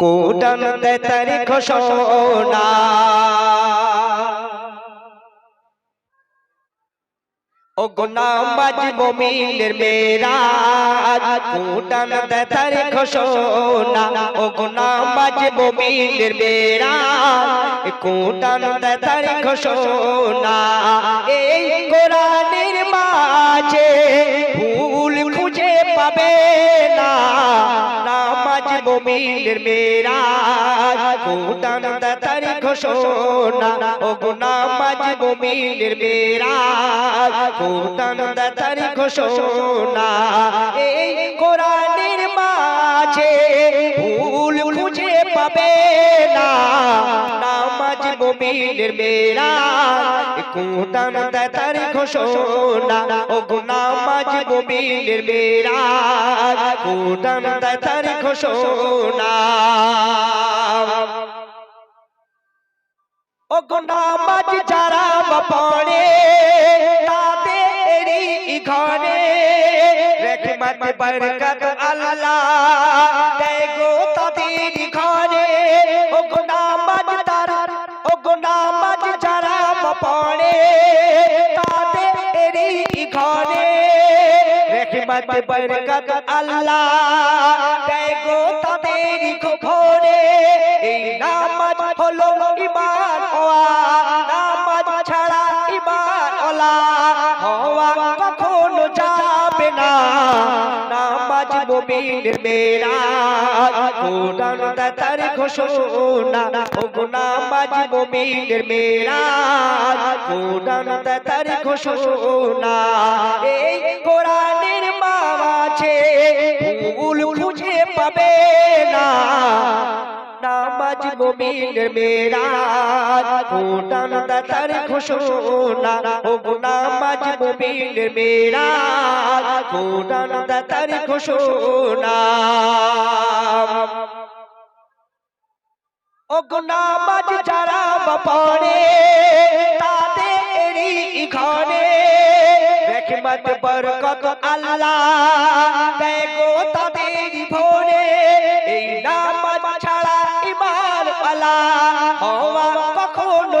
কোডান দে তারি ঘোষণা। ও গোনামাজ মুমিনের মেরা কোডান দে তারি ঘোষণা। ও গোনামাজ মুমিনের মেরা কোডান দে তারি ঘোষণা। এই কোরআনের মুমিনের মেরাজ। কোরআন দাতার ঘোষণা ও গো নামাজ মুমিনের মেরাজ। কোরআন দাতার ঘোষণা, এই কোরআনের মাঝে ভুল খুঁজে পাবে না। মুমিনের মেরা কোরআন দাতার ঘোষণা, ও গো নামাজ মুমিনের মেরা কোরআন দাতার ঘোষণা। ও গো নামাজ যারা পড়ে তাদেরই ঘরে রহমত বরকত আল্লাহ দেয় গো তাদের ঘরে। পড়ে তাদেরই ঘরে। রহমত বরকত আল্লাহ দেয় গো তাদের ঘরে। এই নামাজ হলো ইমান হওয়া, নামাজ ছাড়া ইমান ওলা হওয়া। নামাজ মুমিনের মেরা কোরআন দাতার ঘোষণা ও নামাজ মুমিনের মেরা কোরআন দাতার ঘোষণা, এই কোরআনের মাঝে ভুল খুঁজে পাবে না। নামাজ মুমিনের মেরা কোরআন দাতার ঘোষণা ও নামাজ মুমিনের মেরা কোরআন দাতার ঘোষণা। ও গো নামাজ যারা পড়ে তাদেরই ঘরে। রহমত, বরকত, আল্লাহ, দেয় গো তাদের ভোরে। এই নামাজ ছাড়া ইমান আলা হওয়া কখনো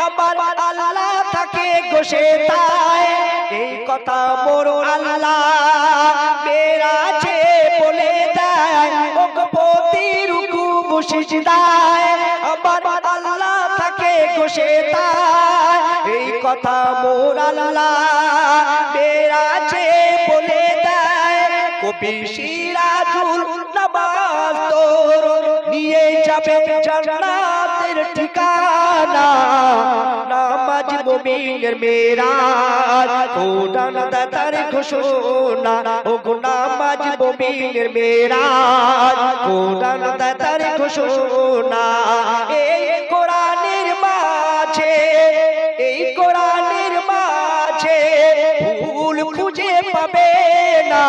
গোসে তাই এই কথা মোর আল্লাহ মেরাজে বলে দেয়। রুকু মুশিদায় আমার আল্লাহ থাকে গোসে তাই। এই কথা মোর আল্লাহ মেরাজে বলে দেয়। কবি নামাজ তোর নিয়ে যাবে জান্নাতের ঠিকানা নামাজ মুমিনের মেরাজ মেরাজ এই কোরআনের মাঝে এই কোরআনের মাঝে ভুল খুঁজে পাবে না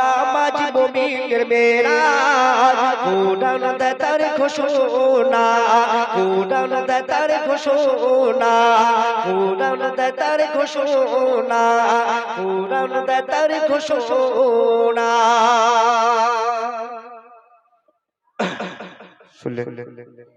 নামাজ মুমিনের মেরা কোরআন ঘোষণা কোরআন দাতার ঘোষণা কোরআন দাতার ঘোষণা কোরআন দাতার ঘোষণা। শুনলেন?